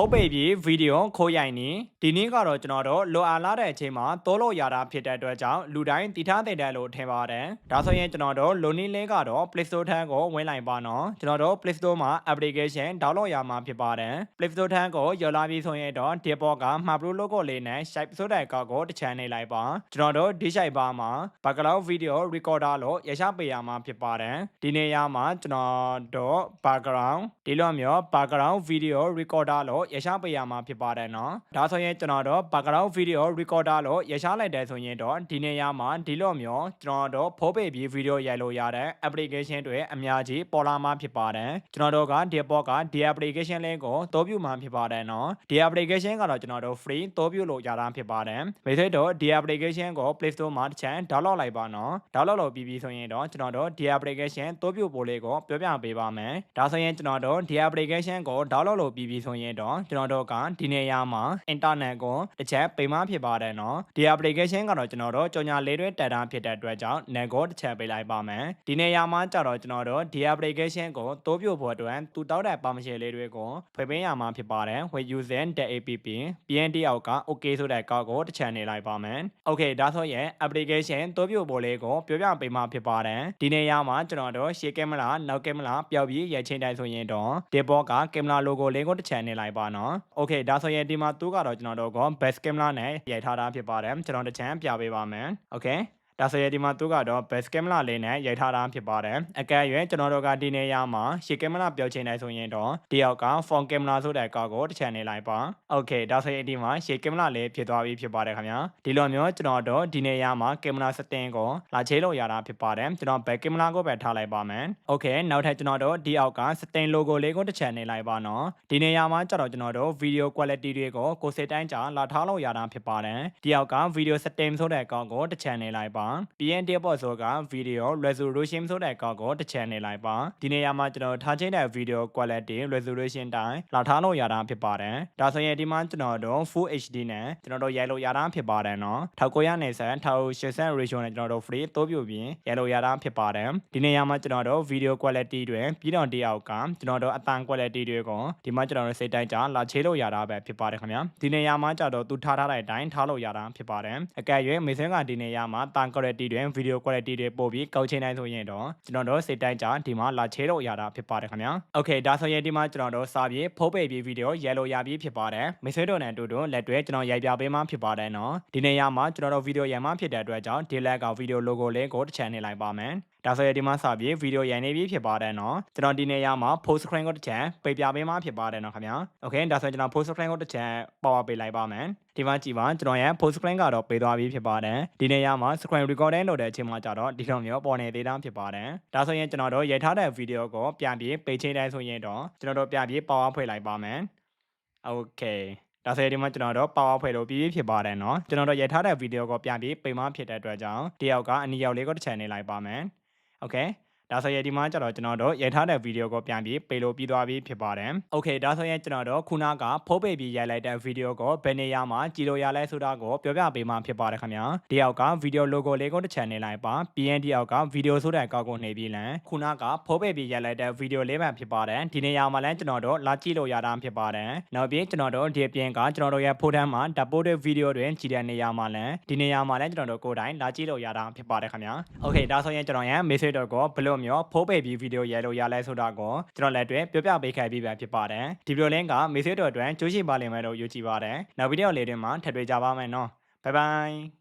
ဖုတ်ပေပြီးဗီဒီယိုခိုးရိုက်နေဒီနေ့ကတော့ကျွန်တော်တို့လိုအားလာတဲ့အချိန်မှာတိုးလို့ရတာဖြစ်တဲ့အတွက်ကြောင့်လူတိုင်းတည်ထားတဲ့တယ်လို့ထင်ပါတယ်ဒါဆိုရင်ကျွန်တော်တို့လိုနီးလေးကတော့ Play Store ထန်းကိုဝင်လိုက်ပါနော်ကျွန်တော်တို့ Play Store မှာ application download ရမှာဖြစ်ပါတယ် Play Store ထန်းကိုရောက်လာပြီဆိုရင်တော့ဒီပေါ်ကမှာ Blue logo လေးနဲ့ Shape ဆိုတဲ့ကောက်ကိုတစ်ချမ်းနေလိုက်ပါကျွန်တော်တို့ဒီ Shape ပါမှာ background video recorder လို့ရရှိပေးရမှာဖြစ်ပါတယ်ဒီနေရာမှာကျွန်တော်တို့ background ဒီလိုမျိုး background video recorder လို့ရရှိပေးရမှာဖြစ်ပါတယ်နော်ဒါဆိုရင်ကျွန်တော်တို့ background video recorder လို့ရရှိလိုက်တယ်ဆိုရင်တော့ဒီနေရာမှာဒီလိုမျိုးကျွန်တော်တို့ဖိုးပေပြီး video ရိုက်လို့ရတဲ့ application တွေအများကြီးပေါ်လာမှာဖြစ်ပါတယ်ကျွန်တော်တို့ကဒီပေါ်ကဒီ application လေးကိုအသုံးပြုမှာဖြစ်ပါတယ်နော်ဒီ application ကတော့ကျွန်တော်တို့ free အသုံးပြုလို့ရတာဖြစ်ပါတယ်မိတ်ဆွေတို့ဒီ application ကို Play Store မှာတစ်ချမ်း download လိုက်ပါနော် download လုပ်ပြီးပြီဆိုရင်တော့ကျွန်တော်တို့ဒီ application အသုံးပြုဖို့လေးကိုပြောပြပေးပါမယ်ဒါဆိုရင်ကျွန်တော်တို့ဒီ application ကို download လုပ်ပြီးပြီဆိုရင်တော့ကျွန်တော်တို့ကဒီနေရာမှာ internet ကိုတစ်ချက်ပိတ်မှဖြစ်ပါတယ်နော်ဒီ application ကတော့ကျွန်တော်တို့ကြော်ညာလေးတွေတက်တာဖြစ်တဲ့အတွက်ကြောင့် net ကိုတစ်ချက်ပိတ်လိုက်ပါမယ်ဒီနေရာမှာကြတော့ကျွန်တော်တို့ဒီ application ကိုတိုးပြဖို့အတွက်သူတောက်တဲ့ permission လေးတွေကိုဖွင့်ပေးရမှာဖြစ်ပါတယ် with user app PND အောက်က okay ဆိုတဲ့ကောက်ကိုတစ်ချက်နေလိုက်ပါမယ် okay ဒါဆိုရင် application တိုးပြဖို့လေးကိုပြောပြပေးမှာဖြစ်ပါတယ်ဒီနေရာမှာကျွန်တော်တို့ရှေ့ကင်မရာနောက်ကင်မရာပျောက်ပြီးရချင်းတိုင်းဆိုရင်တော့ဒီဘောကကင်မရာ logo လေးကိုတစ်ချက်နေလိုက်ပါနော် okay ဒါဆိုရင်ဒီမှာသူကတော့ကျွန်တော်တို့က best camera နဲ့ရိုက်ထားတာဖြစ်ပါတယ်ကျွန်တော်တစ်ချမ်းပြပေးပါမယ် okay ဒါဆိုရင်ဒီမှာသူကတော့ best camera လေးနဲ့ရိုက်ထားတာဖြစ်ပါတယ်အကယ်၍ကျွန်တော်တို့ကဒီနေရာမှာရှေ့ကင်မရာပြောချင်တယ်ဆိုရင်တော့တယောက်က phone camera ဆိုတဲ့ကောက်ကိုတစ်ချက်နေလိုက်ပါ okay ဒါဆိုရင်ဒီမှာရှေ့ကင်မရာလေးဖြစ်သွားပြီဖြစ်ပါတယ်ခင်ဗျာဒီလိုမျိုးကျွန်တော်တို့ဒီနေရာမှာကင်မရာ setting ကိုလာချိလို့ရတာဖြစ်ပါတယ်ကျွန်တော် back camera ကိုပဲထားလိုက်ပါမယ် okay နောက်ထပ်ကျွန်တော်တို့ဒီအောက်က setting logo လေးကိုတစ်ချက်နေလိုက်ပါနော်ဒီနေရာမှာကျတော့ကျွန်တော်တို့ video quality တွေကိုကိုယ်စိတ်တိုင်းကြာလာထားလို့ရတာဖြစ်ပါတယ်ဒီအောက်က video setting ဆိုတဲ့ကောက်ကိုတစ်ချက်နေလိုက်ပါ PND ပေါ့ဆိုက video resolution ဆိုတဲ့ကောက်ကိုတစ်ချက်နေလိုက်ပါဒီနေရာမှာကျွန်တော်ထားချင်းတဲ့ video quality resolution တိုင်းလာထားလို့ရတာဖြစ်ပါတယ်ဒါဆိုရင်ဒီမှာကျွန်တော်တို့ full HD နဲ့ကျွန်တော်တို့ရိုက်လို့ရတာဖြစ်ပါတယ်နော်1900နဲ့1000 1080 ratio နဲ့ကျွန်တော်တို့ free တိုးပြပြီးရိုက်လို့ရတာဖြစ်ပါတယ်ဒီနေရာမှာကျွန်တော်တို့ video quality တွေပြီးတော့ဒီအောက်ကကျွန်တော်တို့အတန် quality တွေကိုဒီမှာကျွန်တော်တို့စိတ်တိုင်းကြာလာချေလို့ရတာပဲဖြစ်ပါတယ်ခင်ဗျာဒီနေရာမှာကျတော့သူထားထားတဲ့အတိုင်းထားလို့ရတာဖြစ်ပါတယ်အကယ်၍မေဆင်းကဒီနေရာမှာတန် quality တွေ video quality တွေပို့ပြီးကောက်ချင်တိုင်းဆိုရင်တော့ကျွန်တော်တို့စိတ်တိုင်းကြာဒီမှာလာချေလို့ရတာဖြစ်ပါတယ်ခင်ဗျာ okay ဒါဆိုရင်ဒီမှာကျွန်တော်တို့စာပြေဖုတ်ပေပြီးဗီဒီယိုရိုက်လို့ရပြီးဖြစ်ပါတယ်မေဆွေတို့နဲ့အတူတူလက်တွဲကျွန်တော်ရိုက်ပြပေးမှဖြစ်ပါတယ်နော်ဒီနေရာမှာကျွန်တော်တို့ဗီဒီယိုရိုက်မှဖြစ်တဲ့အတွက်ကြောင့်ဒီလက်ကဗီဒီယို logo လေးကိုတစ်ချက်နေလိုက်ပါမယ် ဒါဆိုရင်ဒီမှာစပြီးဗီဒီယိုရိုက်နေပြီဖြစ်ပါတယ်နော်ကျွန်တော်ဒီနေရာမှာ post screen ကိုတစ်ချက်ပိတ်ပြပေးမှဖြစ်ပါတယ်နော်ခင်ဗျာ okay ဒါဆိုရင်ကျွန်တော် post screen ကိုတစ်ချက် power ပေးလိုက်ပါမယ်ဒီမှာကြည့်ပါကျွန်တော်ရဲ့ post screen ကတော့ပေးသွားပြီဖြစ်ပါတယ်ဒီနေရာမှာ screen recording လုပ်တဲ့အချိန်မှာကြတော့ဒီလိုမျိုးပေါ်နေသေးတာဖြစ်ပါတယ်ဒါဆိုရင်ကျွန်တော်တို့ရိုက်ထားတဲ့ဗီဒီယိုကိုပြန်ပြီးပိတ်ချိန်တိုင်းဆိုရင်တော့ကျွန်တော်တို့ပြန်ပြီး power ဖွင့်လိုက်ပါမယ် okay ဒါဆိုရင်ဒီမှာကျွန်တော်တို့ power ဖွဲ့လို့ပြီးပြီဖြစ်ပါတယ်เนาะကျွန်တော်တို့ရိုက်ထားတဲ့ဗီဒီယိုကိုပြန်ပြီးပိတ်မဖြစ်တဲ့အတွက်ကြောင့်တယောက်ကအနီရောက်လေးကိုတစ်ချန်နေလိုက်ပါမယ် okay ဒါဆိုရင်ဒီမှာကျတော့ကျွန်တော်တို့ရိုက်ထားတဲ့ဗီဒီယိုကိုပြန်ပြီးပေလို့ပြီးသွားပြီဖြစ်ပါတယ်။ Okay ဒါဆိုရင်ကျွန်တော်တို့ခုနကဖိုးပေပြီးရိုက်လိုက်တဲ့ဗီဒီယိုကိုဘယ်နေရာမှာကြည့်လို့ရလဲဆိုတာကိုပြောပြပေးမှဖြစ်ပါတယ်ခင်ဗျာ။ဒီအောက်ကဗီဒီယို logo လေးကိုတစ်ချန်နေလိုက်ပါ။ PND အောက်ကဗီဒီယိုဆိုတဲ့အကောက်ကိုနှိပ်ပြီးလန်ခုနကဖိုးပေပြီးရိုက်လိုက်တဲ့ဗီဒီယိုလေးပဲဖြစ်ပါတယ်။ဒီနေရာမှာလည်းကျွန်တော်တို့လာကြည့်လို့ရတာဖြစ်ပါတယ်။နောက်ပြီးကျွန်တော်တို့ဒီအပြင်ကကျွန်တော်တို့ရဲ့ဖိုးတန်းမှာဓာတ်ပို့တဲ့ဗီဒီယိုတွေကြည့်တဲ့နေရာမှာလည်းဒီနေရာမှာလည်းကျွန်တော်တို့ကိုယ်တိုင်လာကြည့်လို့ရတာဖြစ်ပါတယ်ခင်ဗျာ။ Okay ဒါဆိုရင်ကျွန်တော်ရဲ့ message တော့ကိုဘယ်လိုမျိုးဖိုးပေပြီးဗီဒီယိုရိုက်လို့ရလဲဆိုတာကိုကျွန်တော်လည်းအတွက်ပြောပြပေးခဲ့ပြီးပဲဖြစ်ပါတယ်ဒီဗီဒီယိုလင်းကမေဆေးတော်အတွက်ကြိုးရှိပါလိမ့်မယ်လို့ယုံကြည်ပါတယ်နောက်ဗီဒီယိုလေးတွေမှာထပ်တွေ့ကြပါမယ်နော်ဘိုင်ဘိုင်